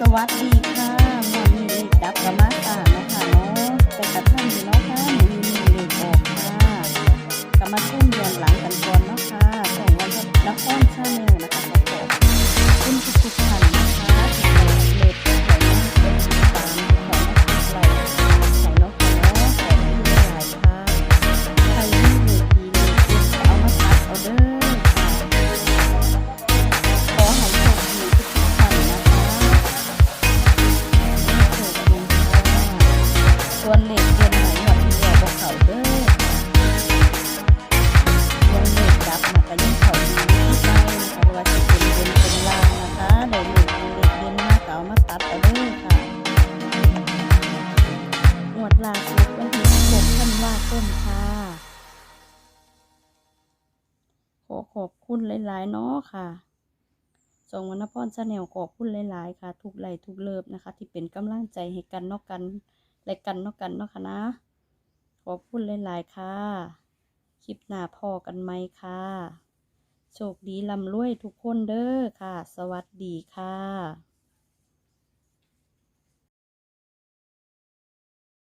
สวัสดีค่ะ ตัดเอาเด้อค่ะงวดล่าสุดวันที่16ธันวาคมค่ะขอขอบคุณหลาย ๆ เนาะค่ะจงวรรณพรชาแนลขอบคุณหลาย ๆ ค่ะ ทุกไลค์ทุกเลิฟนะคะ ที่เป็นกำลังใจให้กันนอกกันและกันนอกกันเนาะค่ะนะ ขอบคุณหลาย ๆ ค่ะ คลิปหน้าพอกันไหมค่ะโชคดีลำรวยทุกคนเด้อค่ะ สวัสดีค่ะ